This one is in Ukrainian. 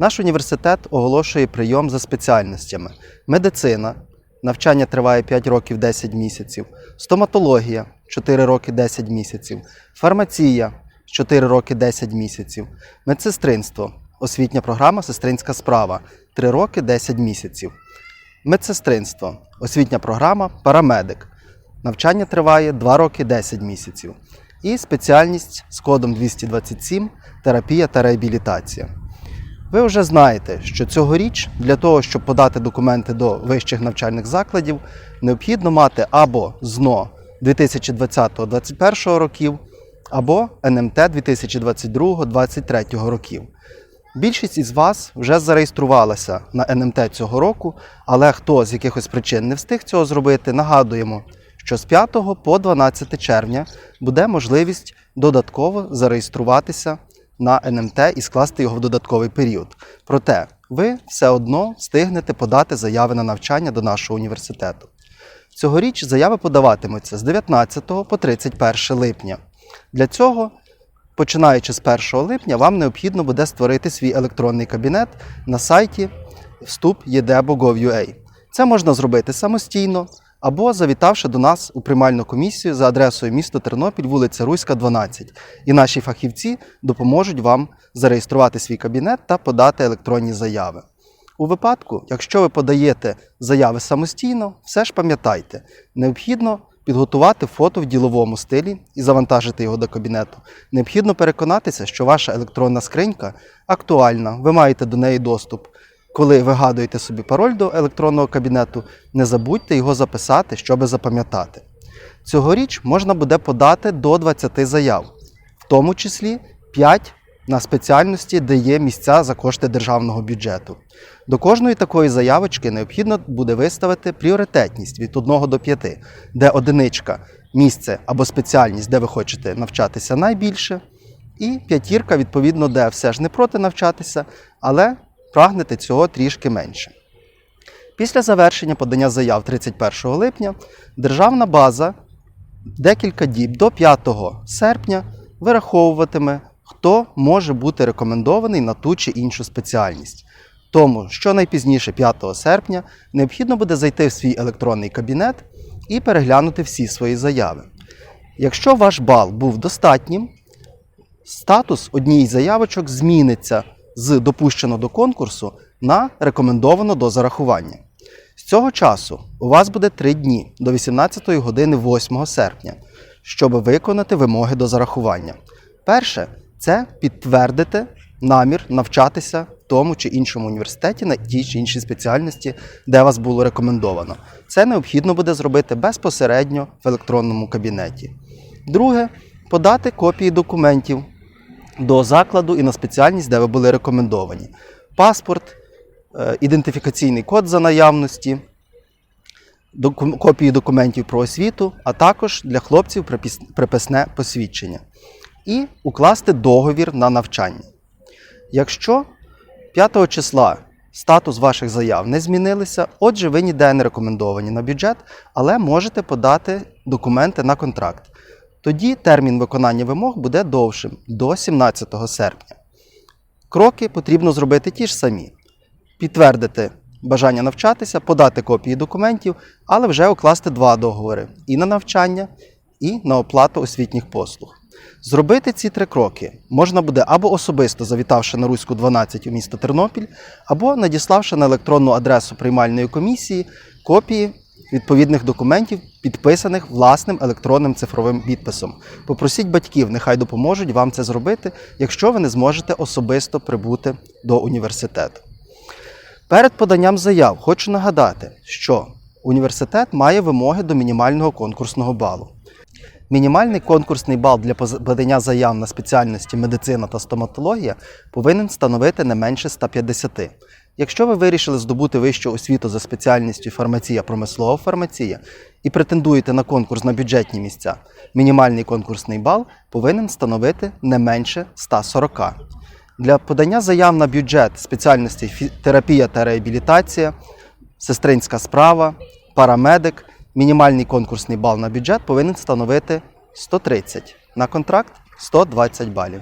Наш університет оголошує прийом за спеціальностями: медицина, навчання триває 5 років 10 місяців, стоматологія 4 роки 10 місяців, фармація 4 роки 10 місяців, медсестринство, освітня програма Сестринська справа 3 роки 10 місяців, медсестринство, освітня програма Парамедик. Навчання триває 2 роки 10 місяців. І спеціальність з кодом 227 терапія та реабілітація. Ви вже знаєте, що цьогоріч для того, щоб подати документи до вищих навчальних закладів, необхідно мати або ЗНО 2020-2021 років, або НМТ 2022-2023 років. Більшість із вас вже зареєструвалася на НМТ цього року, але хто з якихось причин не встиг цього зробити, нагадуємо, що з 5 по 12 червня буде можливість додатково зареєструватися на НМТ і скласти його в додатковий період. Проте ви все одно встигнете подати заяви на навчання до нашого університету. Цьогоріч заяви подаватимуться з 19 по 31 липня. Для цього, починаючи з 1 липня, вам необхідно буде створити свій електронний кабінет на сайті вступ.edebo.gov.ua. Це можна зробити самостійно або завітавши до нас у приймальну комісію за адресою місто Тернопіль, вулиця Руська, 12. І наші фахівці допоможуть вам зареєструвати свій кабінет та подати електронні заяви. У випадку, якщо ви подаєте заяви самостійно, все ж пам'ятайте, необхідно підготувати фото в діловому стилі і завантажити його до кабінету. Необхідно переконатися, що ваша електронна скринька актуальна, ви маєте до неї доступ. Коли вигадуєте собі пароль до електронного кабінету, не забудьте його записати, щоб запам'ятати. Цьогоріч можна буде подати до 20 заяв, в тому числі 5 на спеціальності, де є місця за кошти державного бюджету. До кожної такої заявочки необхідно буде виставити пріоритетність від 1 до 5, де одиничка місце або спеціальність, де ви хочете навчатися найбільше, і п'ятірка, відповідно, де все ж не проти навчатися, але прагнете цього трішки менше. Після завершення подання заяв 31 липня державна база декілька діб до 5 серпня вираховуватиме, хто може бути рекомендований на ту чи іншу спеціальність. Тому що найпізніше 5 серпня необхідно буде зайти в свій електронний кабінет і переглянути всі свої заяви. Якщо ваш бал був достатнім, статус однієї заявочок зміниться з допущено до конкурсу на рекомендовано до зарахування. З цього часу у вас буде 3 дні до 18 години 8 серпня, щоб виконати вимоги до зарахування. Перше це підтвердити намір навчатися в тому чи іншому університеті на тій чи іншій спеціальності, де вас було рекомендовано. Це необхідно буде зробити безпосередньо в електронному кабінеті. Друге подати копії документів до закладу і на спеціальність, де ви були рекомендовані. Паспорт, е, ідентифікаційний код за наявності, копії документів про освіту, а також для хлопців приписне посвідчення. І укласти договір на навчання. Якщо 5 числа статус ваших заяв не змінилися, отже, ви ніде не рекомендовані на бюджет, але можете подати документи на контракт. Тоді термін виконання вимог буде довшим до 17 серпня. Кроки потрібно зробити ті ж самі: підтвердити бажання навчатися, подати копії документів, але вже укласти два договори: і на навчання, і на оплату освітніх послуг. Зробити ці три кроки можна буде або особисто завітавши на Руську 12 у місто Тернопіль, або надіславши на електронну адресу приймальної комісії копії відповідних документів, підписаних власним електронним цифровим підписом. Попросіть батьків, нехай допоможуть вам це зробити, якщо ви не зможете особисто прибути до університету. Перед поданням заяв хочу нагадати, що університет має вимоги до мінімального конкурсного балу. Мінімальний конкурсний бал для подання заяв на спеціальності медицина та стоматологія повинен становити не менше 150. Якщо ви вирішили здобути вищу освіту за спеціальністю фармація промислова фармація і претендуєте на конкурс на бюджетні місця, мінімальний конкурсний бал повинен становити не менше 140. Для подання заяв на бюджет спеціальності терапія та реабілітація, сестринська справа, парамедик, мінімальний конкурсний бал на бюджет повинен становити 130. На контракт 120 балів.